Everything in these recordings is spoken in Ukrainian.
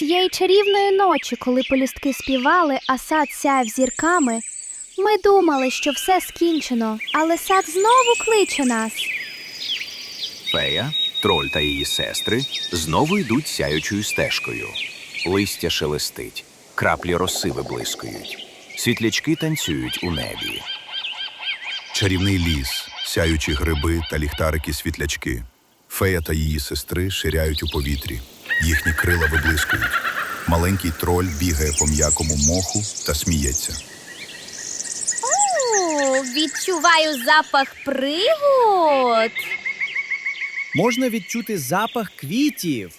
Цієї чарівної ночі, коли полюстки співали, а сад сяяв зірками, ми думали, що все скінчено, але сад знову кличе нас. Фея, троль та її сестри знову йдуть сяючою стежкою. Листя шелестить, краплі роси виблискують, світлячки танцюють у небі. Чарівний ліс, сяючі гриби та ліхтарики світлячки. Фея та її сестри ширяють у повітрі. Їхні крила виблискують. Маленький троль бігає по м'якому моху та сміється. О, відчуваю запах пригод. Можна відчути запах квітів.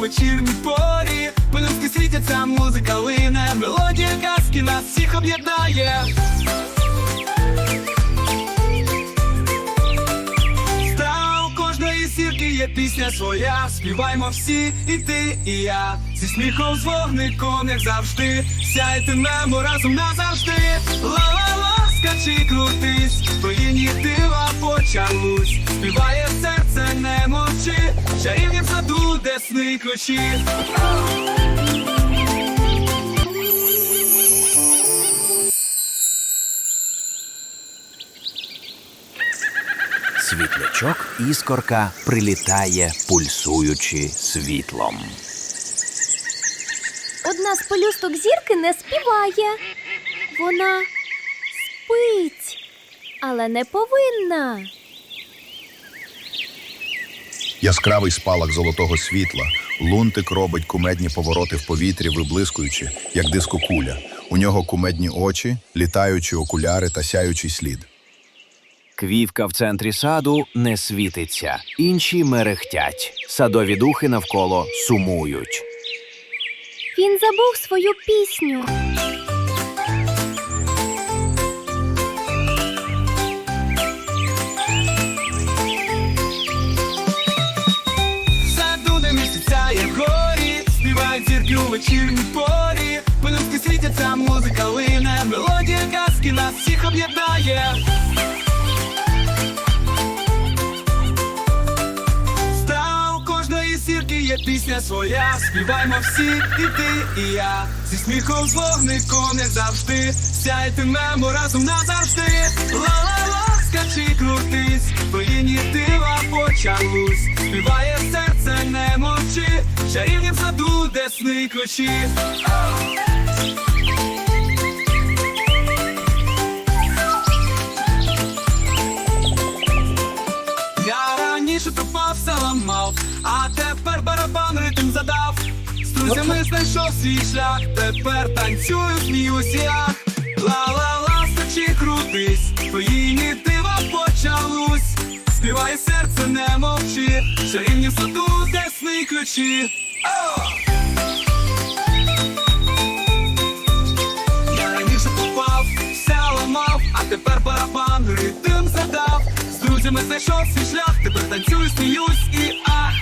Вечірній порі. Пелюстки світяться, музика лине, мелодія казки нас всіх об'єднає. Та у кожної зірки є пісня своя. Співаймо всі, і ти, і я. Зі сміхом з вогником, як завжди. Сяйтимемо разом назавжди. Ла-ла-ла, скачи, крутись, твої дива почалусь. Співає серце, не мовчи, чарівні в саду, де сни ключі. Світлячок іскорка прилітає, пульсуючи світлом. Одна з полюсток зірки не співає. Вона спить, але не повинна. Яскравий спалах золотого світла. Лунтик робить кумедні повороти в повітрі, виблискуючи, як дискокуля. У нього кумедні очі, літаючі окуляри та сяючий слід. Квівка в центрі саду не світиться, інші мерехтять. Садові духи навколо сумують. Він забув свою пісню. У вечірній порі. Пелюстки світяться, музика лине, мелодія казки нас всіх об'єднає. Та у кожної зірки є пісня своя. Співаймо всі, і ти, і я. Зі сміхом вогником, як завжди. Сяйтимемо разом назавжди. Ла-ла-ла, скачи, крутись, де ключі. Я раніше тупав, все ламав, а тепер барабан ритм задав. З друзями знайшов свій шлях, тепер танцюю, сміюсь як. Ла-ла-ла, стачі крутись, твої дива почалусь. Співає серце, не мовчи, чарівні в саду, де сни ключі. О! Друзями знайшов свій шлях, тепер танцюю, сміюсь і ах.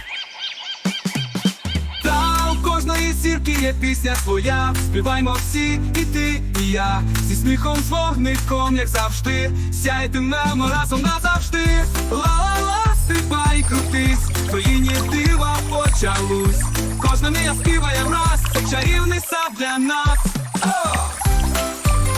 Та у кожної зірки є пісня своя. Співаймо всі, і ти, і я. Зі сміхом з вогником, як завжди. сяйте нам разом назавжди. Ла-ла-ла, стипай, крутись,